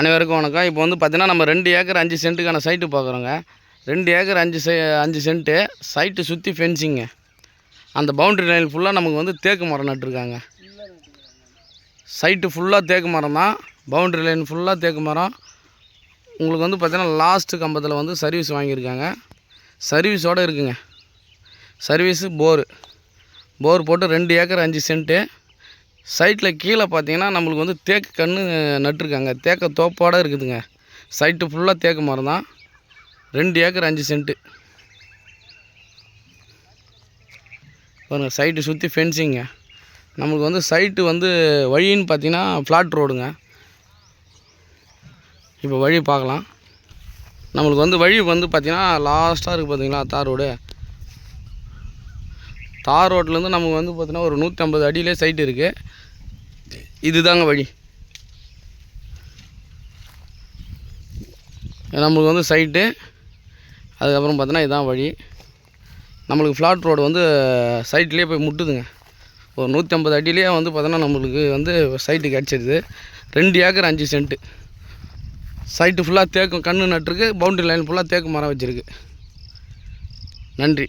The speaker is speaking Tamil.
அனைவருக்கும் வணக்கம். இப்போ வந்து பார்த்திங்கன்னா நம்ம ரெண்டு ஏக்கர் அஞ்சு சென்ட்டுக்கான சைட்டு பார்க்குறோங்க. ரெண்டு ஏக்கர் அஞ்சு செ அஞ்சு சென்ட்டு சைட்டு சுற்றி ஃபென்சிங்க அந்த பவுண்ட்ரி லைன் ஃபுல்லாக நமக்கு வந்து தேக்கு மரம் நட்டுருக்காங்க. சைட்டு ஃபுல்லாக தேக்கு மரம் தான். பவுண்ட்ரி லைன் ஃபுல்லாக தேக்கு மரம். உங்களுக்கு வந்து பார்த்திங்கன்னா லாஸ்ட்டு கம்பத்தில் வந்து சர்வீஸ் வாங்கியிருக்காங்க. சர்வீஸோடு இருக்குங்க. சர்வீஸு போரு போர் போட்டு ரெண்டு ஏக்கர் அஞ்சு சென்ட்டு சைட்டில் கீழே பார்த்தீங்கன்னா நம்மளுக்கு வந்து தேக்கு கன்று நட்டிருக்காங்க. தேக்க தோப்போடு இருக்குதுங்க. சைட்டு ஃபுல்லாக தேக்கு மரம் தான். ரெண்டு ஏக்கர் அஞ்சு சென்ட்டு. பாருங்க சைட்டு சுற்றி ஃபென்சிங்க நம்மளுக்கு வந்து சைட்டு வந்து வழின்னு பார்த்தீங்கன்னா ஃப்ளாட் ரோடுங்க இப்போ வழி பார்க்கலாம். நம்மளுக்கு வந்து வழி வந்து பார்த்தீங்கன்னா லாஸ்ட்டாக இருக்குது பார்த்தீங்களா தார் ரோடு. தார் ரோட்லேருந்து நமக்கு வந்து பார்த்தீங்கன்னா ஒரு நூற்றி ஐம்பது அடியிலே சைட் இருக்குது இதுதாங்க வழி. நம்மளுக்கு வந்து சைட்டு அதுக்கப்புறம் பார்த்தோன்னா இதுதான் வழி. நம்மளுக்கு ஃப்ளாட் ரோடு வந்து சைட்லேயே போய் முட்டுதுங்க. ஒரு நூற்றி ஐம்பது அடியிலே வந்து பார்த்தோன்னா நம்மளுக்கு வந்து சைட்டு கிடச்சிடுது ரெண்டு ஏக்கர் அஞ்சு சென்ட்டு சைட்டு ஃபுல்லாக தேக்கு கன்று நட்டுருக்கு பவுண்டரி லைன் ஃபுல்லாக தேக்கு மரம் வச்சுருக்கு. நன்றி.